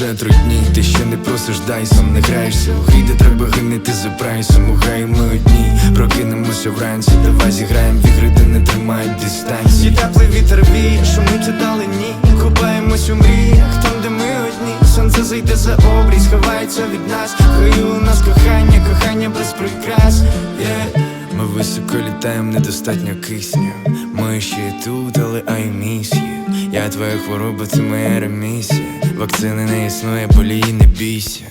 одні, ти ще не просиш, дай сам не граєшся у грі, де треба гинити за прайсом у граї ми одні. Прокинемося вранці, давай зіграєм в ігри, де не тримають І дистанції теплий вітер віє, шумить у далині Купаємось у мріях, там де ми одні. Сонце зайде за обрій, сховається від нас. Хай у нас кохання, кохання без прикрас. Yeah. Ми високо літаємо, недостатньо кисню. Ми ще тут, але I miss you. Я твоя хвороба, це моя ремісія Вакцини не існує, болії не бійся.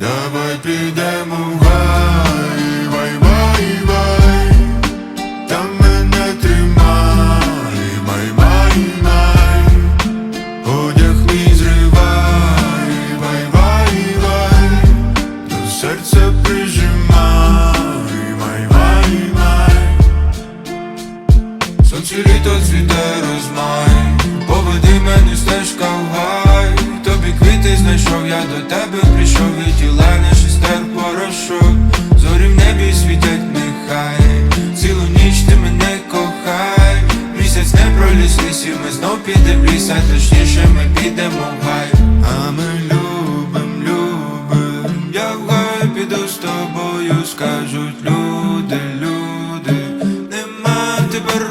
Давай підемо в гай, вай, вай, вай, там мене тримай, май, май, май, одяг мій зривай, вай, вай, вай, до серця прижимай, май, май, май, сонце літо цвіте розмай, поведи мене знайшов, я до тебе прийшов і тіла не шестер порошок, зорі в небі світять нехай, цілу ніч ти мене кохай, місяць не проліз лісів, ми знов підем ліс, а точніше ми підемо в гай, а ми любим, любим, я в гай піду з тобою, скажуть люди, люди, нема тепер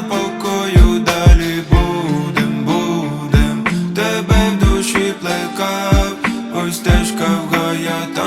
ось стежка в гая